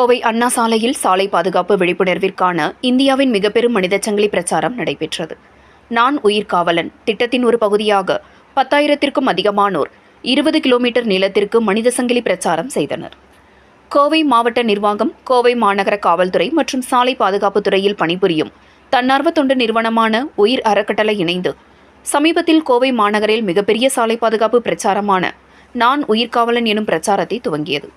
கோவை அண்ணா சாலையில் சாலை பாதுகாப்பு விழிப்புணர்விற்கான இந்தியாவின் மிகப்பெரும் மனிதச் சங்கிலி பிரச்சாரம் நடைபெற்றது. நான் உயிர் காவலன். திட்டத்தின் ஒரு பகுதியாக பத்தாயிரத்திற்கும் அதிகமானோர் இருபது கிலோமீட்டர் நீளத்திற்கு மனித சங்கிலி பிரச்சாரம் செய்தனர். கோவை மாவட்ட நிர்வாகம் கோவை மாநகர காவல்துறை மற்றும் சாலை பாதுகாப்பு துறையில் பணிபுரியும் தன்னார்வ தொண்டு நிறுவனமான உயிர் அறக்கட்டளை இணைந்து சமீபத்தில் கோவை மாநகரில் மிகப்பெரிய சாலை பாதுகாப்பு பிரச்சாரமான நான் உயிர்காவலன் எனும் பிரச்சாரத்தை துவங்கியது.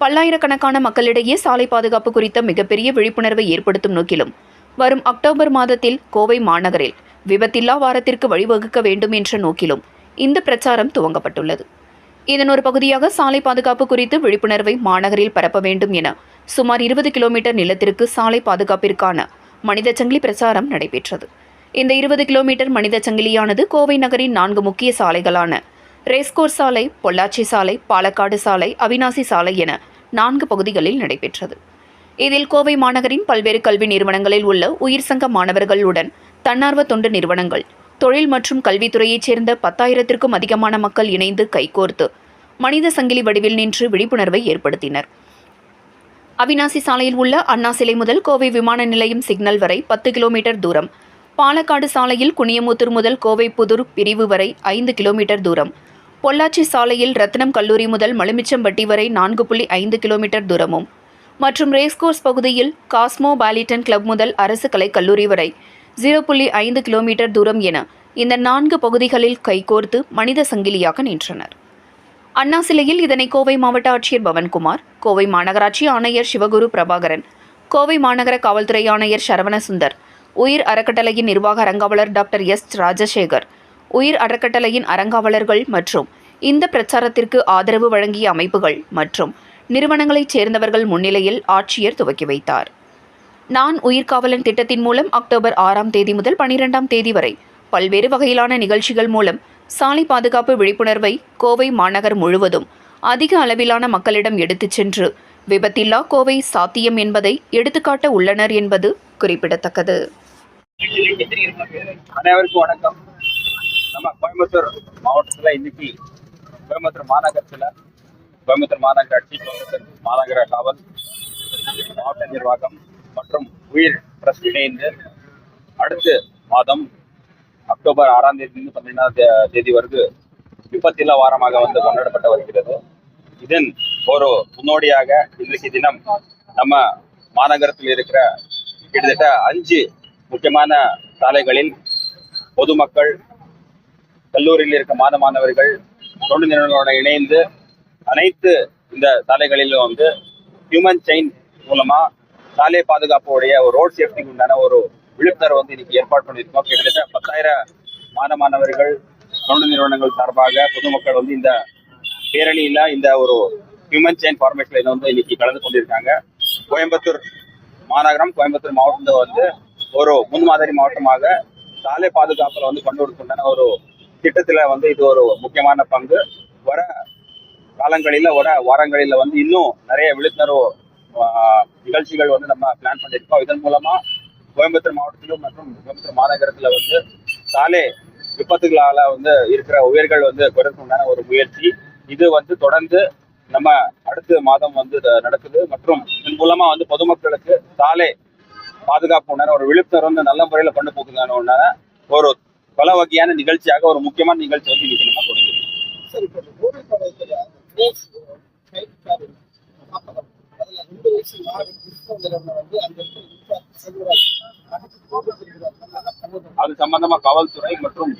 பல்லாயிரக்கணக்கான மக்களிடையே சாலை பாதுகாப்பு குறித்த மிகப்பெரிய விழிப்புணர்வை ஏற்படுத்தும் நோக்கிலும் வரும் அக்டோபர் மாதத்தில் கோவை மாநகரில் விபத்தில்லா வாரத்திற்கு வழிவகுக்க வேண்டும் என்ற நோக்கிலும் இந்த பிரச்சாரம் துவங்கப்பட்டுள்ளது. இதன் ஒரு பகுதியாக சாலை பாதுகாப்பு குறித்து விழிப்புணர்வை மாநகரில் பரப்ப வேண்டும் என சுமார் இருபது கிலோமீட்டர் நிலத்திற்கு சாலை பாதுகாப்பிற்கான மனித சங்கிலி பிரச்சாரம் நடைபெற்றது. இந்த இருபது கிலோமீட்டர் மனித சங்கிலியானது கோவை நகரின் நான்கு முக்கிய சாலைகளான ரேஸ்கோர் சாலை பொள்ளாச்சி சாலை பாலக்காடு சாலை அவினாசி சாலை என நான்கு பகுதிகளில் நடைபெற்றது. இதில் கோவை மாநகரின் பல்வேறு கல்வி நிறுவனங்களில் உள்ள உயிர் சங்க மாணவர்களுடன் தன்னார்வ தொண்டு நிறுவனங்கள் தொழில் மற்றும் கல்வித்துறையைச் சேர்ந்த பத்தாயிரத்திற்கும் அதிகமான மக்கள் இணைந்து கைகோர்த்து மனித சங்கிலி வடிவில் நின்று விழிப்புணர்வை ஏற்படுத்தினர். அவினாசி சாலையில் உள்ள அண்ணா சிலை முதல் கோவை விமான நிலையம் சிக்னல் வரை பத்து கிலோமீட்டர் தூரம் பாலக்காடு சாலையில் குனியமுத்தூர் முதல் கோவை புதூர் பிரிவு வரை ஐந்து கிலோமீட்டர் தூரம் பொள்ளாச்சி சாலையில் ரத்னம் கல்லூரி முதல் மலுமிச்சம்பட்டி வரை நான்கு புள்ளி ஐந்து கிலோமீட்டர் தூரமும். மற்றும் ரேஸ்கோர்ஸ் பகுதியில் காஸ்மோ பாலிட்டன் கிளப் முதல் அரசு கலை கல்லூரி வரை ஜீரோ புள்ளி ஐந்து கிலோமீட்டர் தூரம் என இந்த நான்கு பகுதிகளில் கைகோர்த்து மனித சங்கிலியாக நின்றனர். அண்ணா சிலையில் இதனை கோவை மாவட்ட ஆட்சியர் பவன்குமார் கோவை மாநகராட்சி ஆணையர் சிவகுரு பிரபாகரன் கோவை மாநகர காவல்துறை ஆணையர் சரவணசுந்தர் உயிர் அறக்கட்டளையின் நிர்வாக அறங்காவலர் டாக்டர் எஸ் ராஜசேகர் உயிர் அறக்கட்டளையின் அறங்காவலர்கள் மற்றும் இந்த பிரச்சாரத்திற்கு ஆதரவு வழங்கிய அமைப்புகள் மற்றும் நிறுவனங்களைச் சேர்ந்தவர்கள் முன்னிலையில் ஆட்சியர் துவக்கி வைத்தார். நான் உயிர்காவலன் திட்டத்தின் மூலம் அக்டோபர் ஆறாம் தேதி முதல் பனிரெண்டாம் தேதி வரை பல்வேறு வகையிலான நிகழ்ச்சிகள் மூலம் சாலை பாதுகாப்பு விழிப்புணர்வை கோவை மாநகர் முழுவதும் அதிக அளவிலான மக்களிடம் எடுத்துச் சென்று விபத்தில்லா கோவை சாத்தியம் என்பதை எடுத்துக்காட்ட உள்ளனர் என்பது குறிப்பிடத்தக்கது. அனைவருக்கும் வணக்கம். கோயம்புத்தூர் மாவட்டத்தில் இன்னைக்கு கோயம்புத்தூர் மாநகரத்தில் கோயம்புத்தூர் மாநகராட்சி கோயம்புத்தூர் மாநகர காவல் மாவட்ட நிர்வாகம் மற்றும் உயிர் ட்ரஸ்ட் இணைந்து அடுத்த மாதம் அக்டோபர் ஆறாம் தேதி பன்னிரெண்டாம் தேதி வரைக்கு விபத்தில வாரமாக வந்து கொண்டாடப்பட்டு வருகிறது. இதன் ஒரு முன்னோடியாக இன்றைக்கு தினம் நம்ம மாநகரத்தில் இருக்கிற கிட்டத்தட்ட அஞ்சு முக்கியமான சாலைகளில் பொதுமக்கள் கல்லூரியில் இருக்க மாணவ மாணவர்கள் தொண்டு நிறுவனங்களோட இணைந்து அனைத்து இந்த சாலைகளிலும் வந்து ஹியூமன் செயின் மூலமா சாலை பாதுகாப்புடைய ஒரு ரோட் சேஃப்டிக்கு உண்டான ஒரு விழிப்புணர்வு வந்து இன்னைக்கு ஏற்பாடு பண்ணியிருக்கோம். கிட்டத்தட்ட பத்தாயிரம் மாணவ மாணவர்கள் தொண்டு நிறுவனங்கள் சார்பாக பொதுமக்கள் வந்து இந்த பேரணியில இந்த ஒரு ஹியூமன் செயின் ஃபார்மேட்ல வந்து இன்னைக்கு கலந்து கொண்டிருக்காங்க. கோயம்புத்தூர் மாநகரம் கோயம்புத்தூர் மாவட்டத்தில் வந்து ஒரு முன்மாதிரி மாவட்டமாக சாலை பாதுகாப்புல வந்து கொண்டு கொடுக்கின்றன ஒரு திட்டத்தில் வந்து இது ஒரு முக்கியமான பங்கு. வர காலங்களில வர வாரங்களில் வந்து இன்னும் நிறைய விழிப்புணர்வு நிகழ்ச்சிகள் வந்து நம்ம பிளான் பண்ணியிருக்கோம் இதன் மூலமாக கோயம்புத்தூர் மாவட்டத்திலும் மற்றும் கோயம்புத்தூர் மாநகரத்தில் வந்து சாலை விபத்துகளால் வந்து இருக்கிற உயிர்கள் வந்து குறைக்குண்டான ஒரு முயற்சி. இது வந்து தொடர்ந்து நம்ம அடுத்த மாதம் வந்து நடக்குது. மற்றும் இதன் மூலமாக வந்து பொதுமக்களுக்கு சாலை பாதுகாப்பு உண்டான ஒரு விழிப்புணர்வு வந்து நல்ல முறையில் கொண்டு போக்குதான ஒரு பல வகையான நிகழ்ச்சியாக ஒரு முக்கியமான நிகழ்ச்சி வந்து இன்னைக்கு நம்ம பண்ணுறது அது சம்பந்தமா காவல்துறை மற்றும்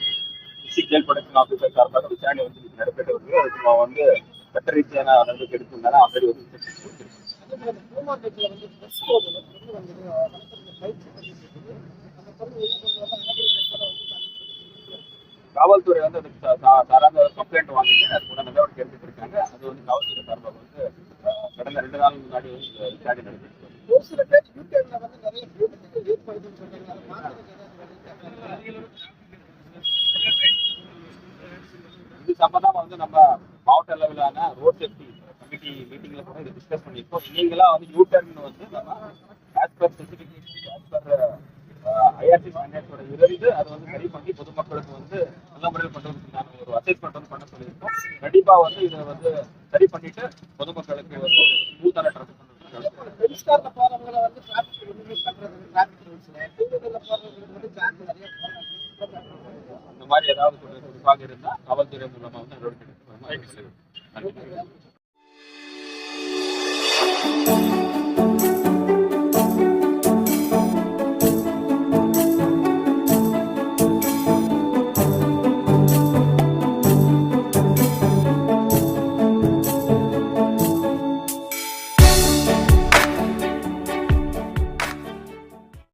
ஜெயில் ப்ரொடக்ஷன் ஆஃபீஸர் சார்பாக விசாரணை வந்து நடைபெற்று வருது அதுக்கு வந்து சட்டரீதியான நடவடிக்கை எடுத்திருந்தாலும் ஆல்ரெடி வந்து instructions கொடுத்திருக்கோம். அதே மாதிரி பூமாண்டத்தில் வந்து ட்ரெஸ் கோடு கொண்டு வந்து நடத்துறது பயிற்சி பண்ணிட்டு இருக்குது அந்த பொருள் என்ன பண்ணுவாங்க agriculture வந்து கண்டுபிடிச்சிருக்கு. காவல்துறை வந்து அதுக்கு சாராத கம்ப்ளைண்ட் வாங்கிட்டு அதுக்கு கூட நடவடிக்கை எடுத்துட்டு இருக்காங்க அது வந்து காவல்துறை சார்பாக வந்து கடந்த ரெண்டு நாள் முன்னாடி வந்து விசாரணை. ஒரு சில பேர் யூடியூப்ல வந்து நிறைய சொல்றாங்க? இது சம்பந்தமா வந்து நம்ம மாவட்ட அளவிலான ரோட் சேஃப்டி கமிட்டி மீட்டிங்ல கூட இதை டிஸ்கஸ் பண்ணியிருக்கோம் நீங்களா வந்து யூ டர்ன் வந்து நம்ம as per specification as per IRC ஸ்டாண்டர்ட்ஸோட இருந்து அதை வந்து சரி பண்ணி பொதுமக்களுக்கு வந்து நல்ல முறையில் கொண்டு வந்து ஒரு அசஸ்மெண்ட் வந்து பண்ண சொல்லியிருக்கோம். கண்டிப்பா வந்து இதை வந்து சரி பண்ணிட்டு பொதுமக்களுக்கு வந்து ஸ்மூத்தான ட்ரான்ஸ்போர்ட் மிஸ்கார்ல போறவங்களை வந்து டிராபிக் ஒண்ணுமே பண்றது டிராபிக் ரூல்ஸ்ல டூ வீலர்ல போறவங்களுக்கு வந்து சார்ஜ் நிறைய போடுறாங்க அந்த மாதிரி ஏதாவது குறிப்பாக இருந்தால் காவல்துறை மூலமாக வந்து நடவடிக்கை எடுக்கணும்.